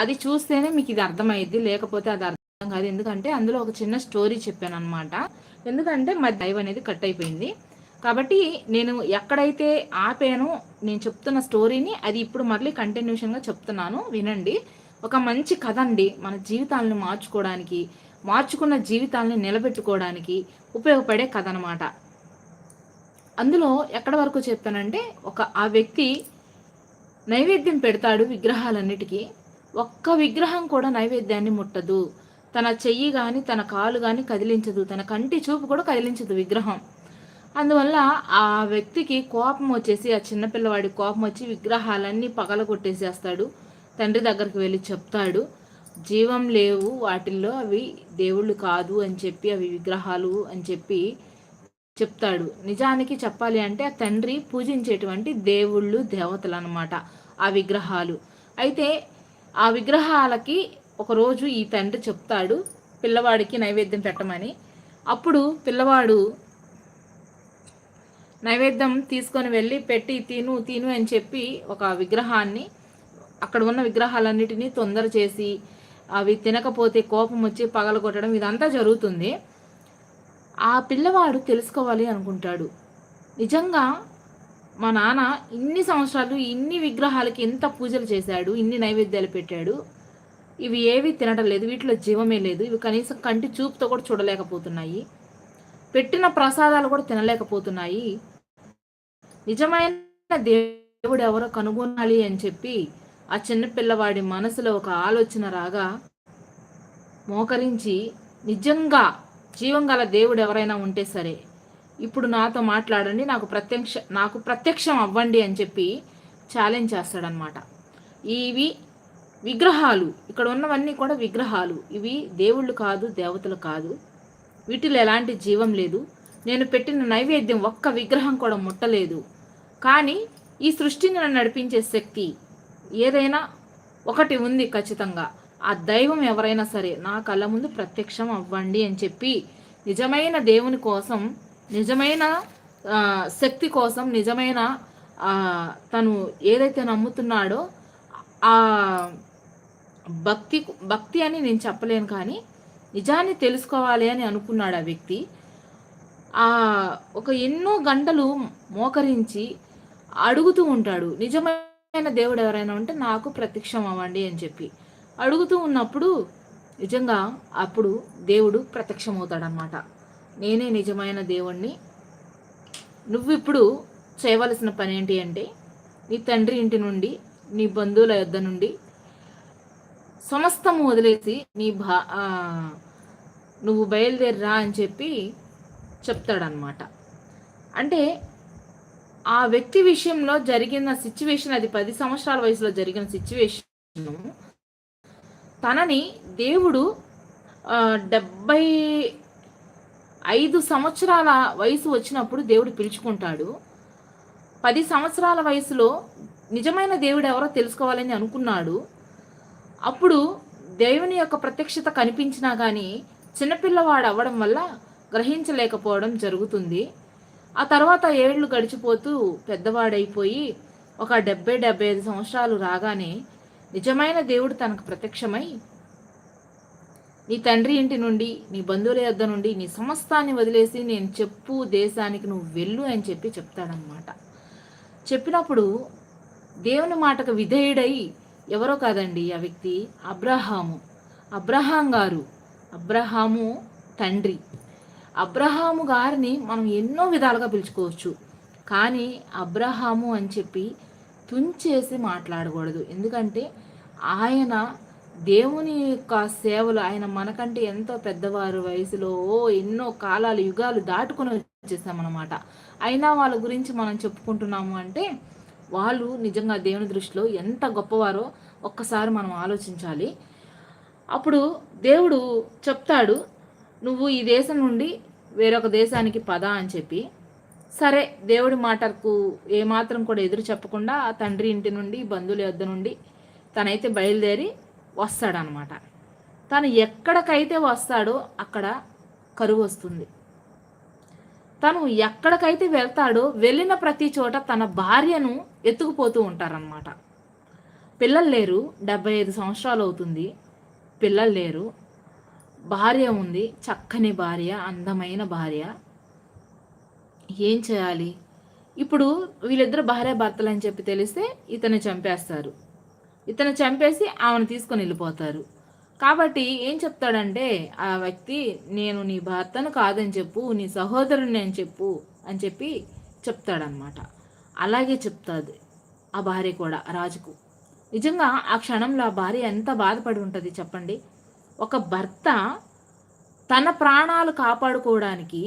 అది చూస్తేనే మీకు ఇది అర్థమైద్ది లేకపోతే అది అర్థం కాదు. ఎందుకంటే అందులో ఒక చిన్న స్టోరీ చెప్పాను అనమాట ఎందుకంటే మా దైవ్ అనేది కట్ అయిపోయింది. కాబట్టి నేను ఎక్కడైతే ఆపానో నేను చెప్తున్న స్టోరీని అది ఇప్పుడు మళ్ళీ కంటిన్యూషన్గా చెప్తున్నాను. వినండి. ఒక మంచి కథ అండి మన జీవితాలను మార్చుకోవడానికి మార్చుకున్న జీవితాలని నిలబెట్టుకోవడానికి ఉపయోగపడే కథ అనమాట అందులో ఎక్కడ వరకు చెప్పానంటే ఒక ఆ వ్యక్తి నైవేద్యం పెడతాడు విగ్రహాలన్నిటికీ. ఒక్క విగ్రహం కూడా నైవేద్యాన్ని ముట్టదు. తన చెయ్యి కానీ తన కాలు కానీ కదిలించదు. తన కంటి చూపు కూడా కదిలించదు విగ్రహం. అందువల్ల ఆ వ్యక్తికి కోపం వచ్చేసి ఆ చిన్నపిల్లవాడి కోపం వచ్చి విగ్రహాలన్నీ పగల కొట్టేసేస్తాడు తండ్రి దగ్గరికి వెళ్ళి చెప్తాడు జీవం లేవు వాటిల్లో అవి దేవుళ్ళు కాదు అని చెప్పి అవి విగ్రహాలు అని చెప్పి చెప్తాడు. నిజానికి చెప్పాలి అంటే ఆ తండ్రి పూజించేటువంటి దేవుళ్ళు దేవతలు అనమాట ఆ విగ్రహాలు. అయితే ఆ విగ్రహాలకి ఒకరోజు ఈ తండ్రి చెప్తాడు పిల్లవాడికి నైవేద్యం పెట్టమని. అప్పుడు పిల్లవాడు నైవేద్యం తీసుకొని వెళ్ళి పెట్టి తిను తిను అని చెప్పి ఒక విగ్రహాన్ని అక్కడ ఉన్న విగ్రహాలన్నిటినీ తొందర చేసి అవి తినకపోతే కోపం వచ్చి పగలగొట్టడం ఇదంతా జరుగుతుంది. ఆ పిల్లవాడు తెలుసుకోవాలి అనుకుంటాడు. నిజంగా మా నాన్న ఇన్ని సంవత్సరాలు ఇన్ని విగ్రహాలకి ఎంత పూజలు చేశాడు ఇన్ని నైవేద్యాలు పెట్టాడు ఇవి ఏవి తినడం లేదు వీటిలో జీవమే లేదు ఇవి కనీసం కంటి చూపుతో కూడా చూడలేకపోతున్నాయి పెట్టిన ప్రసాదాలు కూడా తినలేకపోతున్నాయి. నిజమైన దేవుడు ఎవరో కనుగొనాలి అని చెప్పి ఆ చిన్నపిల్లవాడి మనసులో ఒక ఆలోచన రాగా మోకరించి నిజంగా జీవం గల దేవుడు ఎవరైనా ఉంటే సరే ఇప్పుడు నాతో మాట్లాడండి నాకు ప్రత్యక్ష నాకు ప్రత్యక్షం అవ్వండి అని చెప్పి ఛాలెంజ్ చేస్తాడనమాట ఇవి విగ్రహాలు ఇక్కడ ఉన్నవన్నీ కూడా విగ్రహాలు. ఇవి దేవుళ్ళు కాదు దేవతలు కాదు. వీటిలో ఎలాంటి జీవం లేదు. నేను పెట్టిన నైవేద్యం ఒక్క విగ్రహం కూడా ముట్టలేదు. కానీ ఈ సృష్టిని నన్ను నడిపించే శక్తి ఏదైనా ఒకటి ఉంది ఖచ్చితంగా. ఆ దైవం ఎవరైనా సరే నా కళ్ళ ముందు ప్రత్యక్షం అవ్వండి అని చెప్పి నిజమైన దేవుని కోసం నిజమైన శక్తి కోసం నిజమైన తను ఏదైతే నమ్ముతున్నాడో ఆ భక్తి భక్తి అని నేను చెప్పలేను కానీ నిజాన్ని తెలుసుకోవాలి అని అనుకున్నాడు ఆ వ్యక్తి. ఆ ఒక ఎన్నో గంటలు మోకరించి అడుగుతూ ఉంటాడు నిజమైన దేవుడు ఎవరైనా ఉంటే నాకు ప్రత్యక్షం అవ్వండి అని చెప్పి. అడుగుతూ ఉన్నప్పుడు నిజంగా అప్పుడు దేవుడు ప్రత్యక్షమవుతాడనమాట నేనే నిజమైన దేవుణ్ణి. నువ్వు ఇప్పుడు చేయవలసిన పని ఏంటి అంటే నీ తండ్రి ఇంటి నుండి నీ బంధువుల యొద్ద నుండి సమస్తము వదిలేసి నీ భా నువ్వు బయలుదేరిరా అని చెప్పి చెప్తాడనమాట అంటే ఆ వ్యక్తి విషయంలో జరిగిన సిచ్యువేషన్ అది పది సంవత్సరాల వయసులో జరిగిన సిచ్యువేషన్ తనని దేవుడు డెబ్బై ఐదు సంవత్సరాల వయసు వచ్చినప్పుడు దేవుడు పిలుచుకుంటాడు. పది సంవత్సరాల వయసులో నిజమైన దేవుడు ఎవరో తెలుసుకోవాలని అనుకున్నాడు. అప్పుడు దేవుని యొక్క ప్రత్యక్షత కనిపించినా కానీ చిన్నపిల్లవాడు అవ్వడం వల్ల గ్రహించలేకపోవడం జరుగుతుంది. ఆ తర్వాత ఏళ్ళు గడిచిపోతూ పెద్దవాడైపోయి ఒక డెబ్బై డెబ్బై ఐదు సంవత్సరాలు రాగానే నిజమైన దేవుడు తనకు ప్రత్యక్షమై నీ తండ్రి ఇంటి నుండి నీ బంధువుల యొద్ద నుండి నీ సమస్తాన్ని వదిలేసి నేను చెప్పు దేశానికి నువ్వు వెళ్ళు అని చెప్పి చెప్తాడనమాట చెప్పినప్పుడు దేవుని మాటకు విధేయుడై ఎవరో కాదండి ఆ వ్యక్తి అబ్రహాము. అబ్రహాం గారు అబ్రహాము తండ్రి. అబ్రహాము గారిని మనం ఎన్నో విధాలుగా పిలుచుకోవచ్చు. కానీ అబ్రహాము అని చెప్పి తుంచేసి మాట్లాడకూడదు. ఎందుకంటే ఆయన దేవుని యొక్క సేవలు ఆయన మనకంటే ఎంతో పెద్దవారు వయసులో ఎన్నో కాలాలు యుగాలు దాటుకొని వచ్చేసామన్నమాట. అయినా వాళ్ళ గురించి మనం చెప్పుకుంటున్నాము అంటే వాళ్ళు నిజంగా దేవుని దృష్టిలో ఎంత గొప్పవారో ఒక్కసారి మనం ఆలోచించాలి. అప్పుడు దేవుడు చెప్తాడు నువ్వు ఈ దేశం నుండి వేరొక దేశానికి పద అని చెప్పి. సరే దేవుడి మాటకు ఏమాత్రం కూడా ఎదురు చెప్పకుండా ఆ తండ్రి ఇంటి నుండి బంధువుల యొద్ద నుండి తనైతే బయలుదేరి వస్తాడనమాట. తను ఎక్కడికైతే వస్తాడో అక్కడ కరువు వస్తుంది. తను ఎక్కడికైతే వెళ్తాడో వెళ్ళిన ప్రతి చోట తన భార్యను ఎత్తుకుపోతూ ఉంటారనమాట. పిల్లలు లేరు డెబ్బై ఐదు సంవత్సరాలు అవుతుంది. పిల్లలు లేరు. భార్య ఉంది చక్కని భార్య అందమైన భార్య. ఏం చేయాలి? ఇప్పుడు వీళ్ళిద్దరు భార్య భర్తలు అని చెప్పి తెలిస్తే ఇతను చంపేస్తారు. ఇతను చంపేసి ఆమెను తీసుకొని వెళ్ళిపోతారు. కాబట్టి ఏం చెప్తాడంటే ఆ వ్యక్తి నేను నీ భర్తను కాదని చెప్పు నీ సహోదరుని అని చెప్పు అని చెప్పి చెప్తాడనమాట అలాగే చెప్తాది ఆ భార్య కూడా రాజుకు. నిజంగా ఆ క్షణంలో ఆ భార్య ఎంత బాధపడి ఉంటుంది చెప్పండి. ఒక భర్త తన ప్రాణాలు కాపాడుకోవడానికి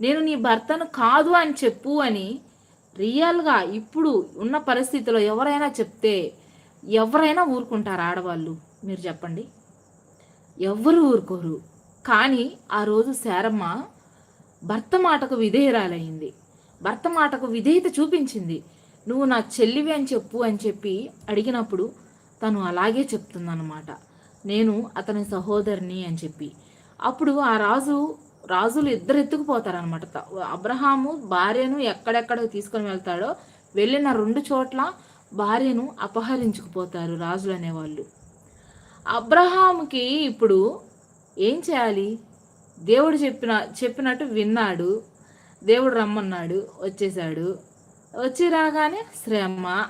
నేను నీ భర్తను కాదు అని చెప్పు అని రియల్గా ఇప్పుడు ఉన్న పరిస్థితిలో ఎవరైనా చెప్తే ఎవరైనా ఊరుకుంటారు ఆడవాళ్ళు మీరు చెప్పండి. ఎవ్వరు ఊరుకోరు. కానీ ఆ రోజు శారమ్మ భర్త మాటకు విధేయరాలయ్యింది. భర్త మాటకు విధేయత చూపించింది. నువ్వు నా చెల్లివి అని చెప్పు అని చెప్పి అడిగినప్పుడు తను అలాగే చెప్తుందన్నమాట. నేను అతని సహోదరిని అని చెప్పి. అప్పుడు ఆ రాజు రాజులు ఇద్దరు ఎత్తుకుపోతారనమాట అబ్రహాము భార్యను ఎక్కడెక్కడ తీసుకొని వెళ్తాడో వెళ్ళిన రెండు చోట్ల భార్యను అపహరించుకుపోతారు రాజులు అనేవాళ్ళు. అబ్రహాముకి ఇప్పుడు ఏం చేయాలి? దేవుడు చెప్పిన చెప్పినట్టు విన్నాడు. దేవుడు రమ్మన్నాడు వచ్చేసాడు వచ్చి రాగానే శ్రమ.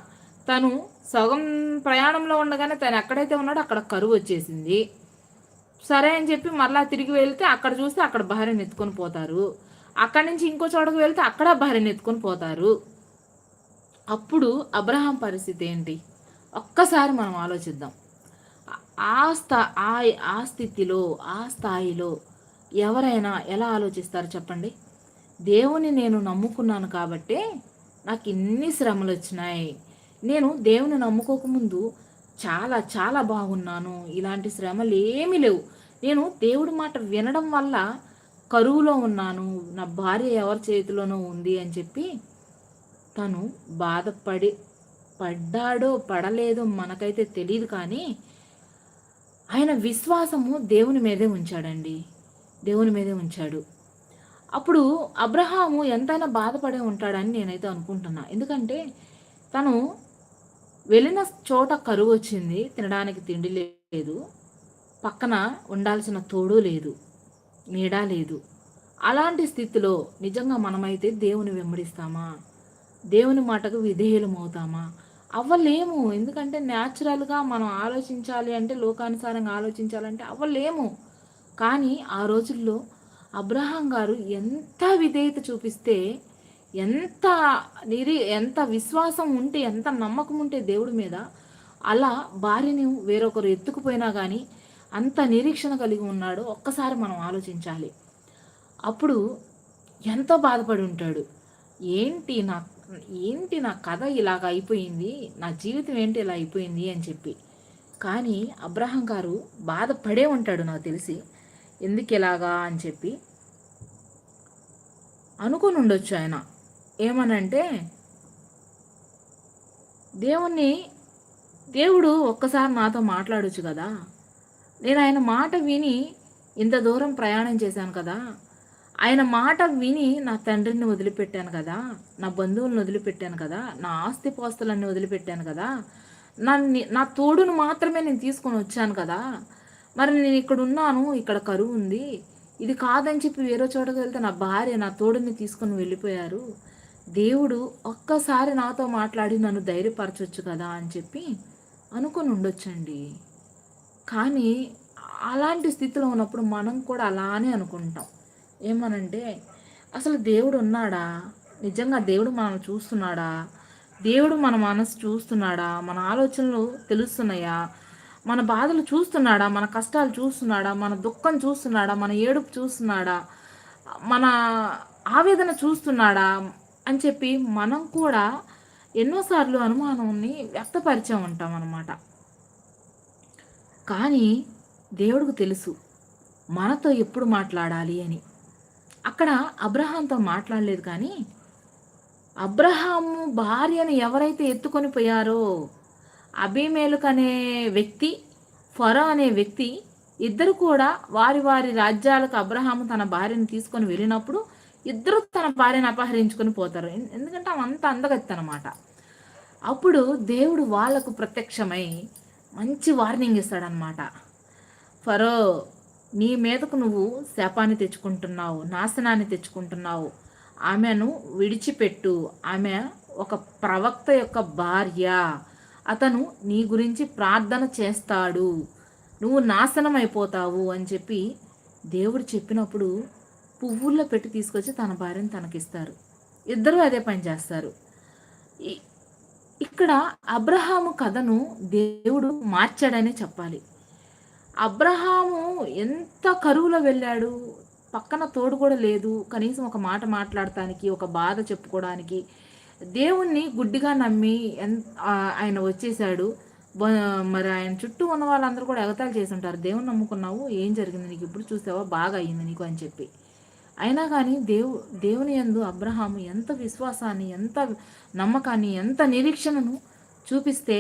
తను సగం ప్రయాణంలో ఉండగానే తను ఎక్కడైతే ఉన్నాడో అక్కడ కరువు వచ్చేసింది. సరే అని చెప్పి మరలా తిరిగి వెళ్తే అక్కడ చూస్తే అక్కడ భార్యను ఎత్తుకొని పోతారు. అక్కడి నుంచి ఇంకో చోటకు వెళ్తే అక్కడ భార్యను ఎత్తుకొని పోతారు. అప్పుడు అబ్రహాం పరిస్థితి ఏంటి? ఒక్కసారి మనం ఆలోచిద్దాం. ఆ స్థా ఆ స్థితిలో ఆ స్థాయిలో ఎవరైనా ఎలా ఆలోచిస్తారు చెప్పండి? దేవుని నేను నమ్ముకున్నాను కాబట్టే నాకు ఇన్ని శ్రమలు వచ్చినాయి. నేను దేవుని నమ్ముకోకముందు చాలా చాలా బాగున్నాను. ఇలాంటి శ్రమలు ఏమీ లేవు. నేను దేవుడి మాట వినడం వల్ల కరువులో ఉన్నాను. నా భార్య ఎవరి చేతిలోనో ఉంది అని చెప్పి తను బాధపడి పడ్డాడో పడలేదో మనకైతే తెలియదు కానీ ఆయన విశ్వాసము దేవుని మీదే ఉంచాడండి. దేవుని మీదే ఉంచాడు. అప్పుడు అబ్రహాము ఎంతైనా బాధపడే ఉంటాడని నేనైతే అనుకుంటున్నా. ఎందుకంటే తను వెళ్ళిన చోట కరువు వచ్చింది తినడానికి తిండి లేదు పక్కన ఉండాల్సిన తోడు లేదు నీడా లేదు. అలాంటి స్థితిలో నిజంగా మనమైతే దేవుని వెంబడిస్తామా? దేవుని మాటకు విధేయులమవుతామా? అవ్వలేము. ఎందుకంటే న్యాచురల్గా మనం ఆలోచించాలి అంటే లోకానుసారంగా ఆలోచించాలంటే అవ్వలేము. కానీ ఆ రోజుల్లో అబ్రహాం గారు ఎంత విధేయత చూపిస్తే ఎంత నిరి ఎంత విశ్వాసం ఉంటే ఎంత నమ్మకం ఉంటే దేవుడి మీద అలా భార్యని వేరొకరు ఎత్తుకుపోయినా కానీ అంత నిరీక్షణ కలిగి ఉన్నాడు. ఒక్కసారి మనం ఆలోచించాలి. అప్పుడు ఎంతో బాధపడి ఉంటాడు. ఏంటి నా ఏంటి నా కథ ఇలాగ అయిపోయింది? నా జీవితం ఏంటి ఇలా అయిపోయింది? అని చెప్పి. కానీ అబ్రహం గారు బాధపడే ఉంటాడు నాకు తెలిసి. ఎందుకు ఇలాగా? అని చెప్పి. అనుకుని ఉండొచ్చు ఆయన. ఏమనంటే దేవుణ్ణి దేవుడు ఒక్కసారి నాతో మాట్లాడొచ్చు కదా? నేను ఆయన మాట విని ఇంత దూరం ప్రయాణం చేశాను కదా? ఆయన మాట విని నా తండ్రిని వదిలిపెట్టాను కదా నా బంధువులను వదిలిపెట్టాను కదా నా ఆస్తిపాస్తులన్నీ వదిలిపెట్టాను కదా నా నా తోడును మాత్రమే నేను తీసుకొని వచ్చాను కదా మరి నేను ఇక్కడ ఉన్నాను ఇక్కడ కరువు ఉంది. ఇది కాదని చెప్పి వేరే చోటకు వెళ్తే నా భార్య నా తోడుని తీసుకొని వెళ్ళిపోయారు. దేవుడు ఒక్కసారి నాతో మాట్లాడి నన్ను ధైర్యపరచవచ్చు కదా అని చెప్పి అనుకొని ఉండొచ్చండి. కానీ అలాంటి స్థితిలో ఉన్నప్పుడు మనం కూడా అలానే అనుకుంటాం. ఏమనంటే అసలు దేవుడు ఉన్నాడా? నిజంగా దేవుడు మనల్ని చూస్తున్నాడా? దేవుడు మన మనసు చూస్తున్నాడా? మన ఆలోచనలు తెలుస్తున్నాయా? మన బాధలు చూస్తున్నాడా? మన కష్టాలు చూస్తున్నాడా? మన దుఃఖం చూస్తున్నాడా? మన ఏడుపు చూస్తున్నాడా? మన ఆవేదన చూస్తున్నాడా? అని చెప్పి మనం కూడా ఎన్నోసార్లు అనుమానాన్ని వ్యక్తపరిచే ఉంటాం అన్నమాట. కానీ దేవుడికి తెలుసు మనతో ఎప్పుడు మాట్లాడాలి అని. అక్కడ అబ్రహాంతో మాట్లాడలేదు కానీ అబ్రహాము భార్యను ఎవరైతే ఎత్తుకొని పోయారో అభిమేలుక్ అనే వ్యక్తి ఫరో అనే వ్యక్తి ఇద్దరు కూడా వారి వారి రాజ్యాలకు అబ్రహాము తన భార్యను తీసుకొని వెళ్ళినప్పుడు ఇద్దరు తన భార్యను అపహరించుకొని పోతారు. ఎందుకంటే ఆమె అంత అందగత్తి అనమాట అప్పుడు దేవుడు వాళ్ళకు ప్రత్యక్షమై మంచి వార్నింగ్ ఇస్తాడనమాట ఫరో నీ మీదకు నువ్వు శాపాన్ని తెచ్చుకుంటున్నావు నాశనాన్ని తెచ్చుకుంటున్నావు. ఆమెను విడిచిపెట్టు. ఆమె ఒక ప్రవక్త యొక్క భార్య. అతను నీ గురించి ప్రార్థన చేస్తాడు. నువ్వు నాశనం అయిపోతావు అని చెప్పి దేవుడు చెప్పినప్పుడు పువ్వుల్లో పెట్టి తీసుకొచ్చి తన భార్యను తనకిస్తారు. ఇద్దరూ అదే పని చేస్తారు. ఇక్కడ అబ్రహాము కథను దేవుడు మార్చాడనే చెప్పాలి. అబ్రహాము ఎంత కరువులో వెళ్ళాడు? పక్కన తోడు కూడా లేదు. కనీసం ఒక మాట మాట్లాడటానికి ఒక బాధ చెప్పుకోవడానికి. దేవుణ్ణి గుడ్డిగా నమ్మి ఎన్ ఆయన వచ్చేసాడు మరి ఆయన చుట్టూ ఉన్న వాళ్ళందరూ కూడా ఎగతాలు చేసి ఉంటారు దేవుని నమ్ముకున్నావు? ఏం జరిగింది? నీకు ఇప్పుడు చూసావా? బాగా అయ్యింది నీకు అని చెప్పి. అయినా కానీ దేవు దేవుని యందు అబ్రహాము ఎంత విశ్వాసాన్ని ఎంత నమ్మకాన్ని ఎంత నిరీక్షణను చూపిస్తే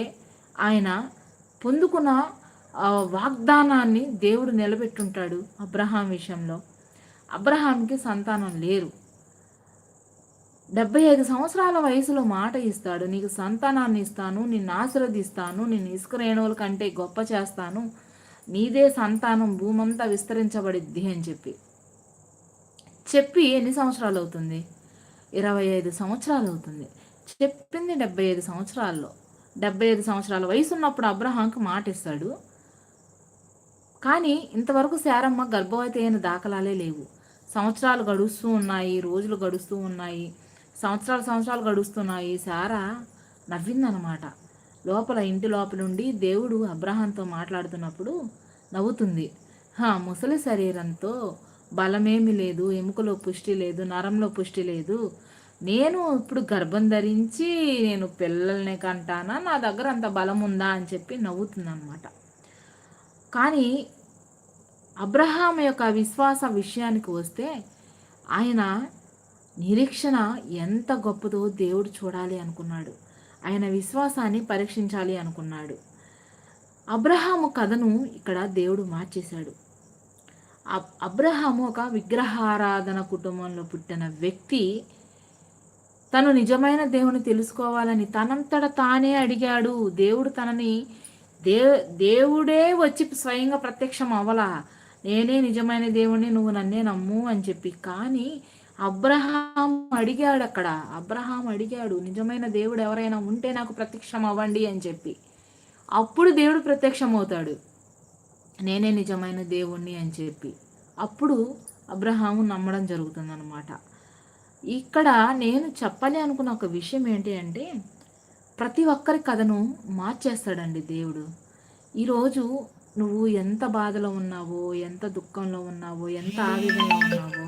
ఆయన పొందుకున్న వాగ్దానాన్ని దేవుడు నిలబెట్టుంటాడు అబ్రహాం విషయంలో. అబ్రహాంకి సంతానం లేరు. డెబ్బై ఐదు సంవత్సరాల వయసులో మాట ఇస్తాడు నీకు సంతానాన్ని ఇస్తాను నిన్ను ఆశీర్వదిస్తాను నిన్ను ఇసుక రేణువుల కంటే గొప్ప చేస్తాను నీదే సంతానం భూమంతా విస్తరించబడిద్ది అని చెప్పి. చెప్పి ఎన్ని సంవత్సరాలు అవుతుంది? ఇరవై ఐదు సంవత్సరాలు అవుతుంది. చెప్పింది డెబ్బై ఐదు సంవత్సరాల్లో. డెబ్బై ఐదు సంవత్సరాల వయసు ఉన్నప్పుడు అబ్రహాంకి మాట ఇస్తాడు కానీ ఇంతవరకు శారమ్మ గర్భవతి అయిన దాఖలాలే లేవు. సంవత్సరాలు గడుస్తూ ఉన్నాయి రోజులు గడుస్తూ ఉన్నాయి సంవత్సరాలు సంవత్సరాలు గడుస్తున్నాయి. శారా నవ్విందనమాట. లోపల ఇంటి లోపలుండి దేవుడు అబ్రహాంతో మాట్లాడుతున్నప్పుడు నవ్వుతుంది. హా ముసలి శరీరంతో బలమేమి లేదు ఎముకలో పుష్టి లేదు నరంలో పుష్టి లేదు. నేను ఇప్పుడు గర్భం ధరించి నేను పిల్లల్ని కంటానా? నా దగ్గర అంత బలం ఉందా అని చెప్పి నవ్వుతుందన్నమాట కానీ అబ్రహాం యొక్క విశ్వాస విషయానికి వస్తే ఆయన నిరీక్షణ ఎంత గొప్పదో దేవుడు చూడాలి అనుకున్నాడు. ఆయన విశ్వాసాన్ని పరీక్షించాలి అనుకున్నాడు. అబ్రహాము కథను ఇక్కడ దేవుడు మార్చేశాడు. అబ్రహాము ఒక విగ్రహారాధన కుటుంబంలో పుట్టిన వ్యక్తి తను నిజమైన దేవుని తెలుసుకోవాలని తనంతట తానే అడిగాడు. దేవుడు తనని దే దేవుడే వచ్చి స్వయంగా ప్రత్యక్షం అవ్వలా? నేనే నిజమైన దేవుణ్ణి నువ్వు నన్నే నమ్ము అని చెప్పి. కానీ అబ్రహాం అడిగాడు అక్కడ. అబ్రహాం అడిగాడు నిజమైన దేవుడు ఎవరైనా ఉంటే నాకు ప్రత్యక్షం అవ్వండి అని చెప్పి. అప్పుడు దేవుడు ప్రత్యక్షం అవుతాడు. నేనే నిజమైన దేవుణ్ణి అని చెప్పి. అప్పుడు అబ్రహాము నమ్మడం జరుగుతుందన్నమాట. ఇక్కడ నేను చెప్పాలి అనుకున్న ఒక విషయం ఏంటి అంటే ప్రతి ఒక్కరి కథను మార్చేస్తాడండి దేవుడు. ఈరోజు నువ్వు ఎంత బాధలో ఉన్నావో ఎంత దుఃఖంలో ఉన్నావో ఎంత ఆవేదనలో ఉన్నావో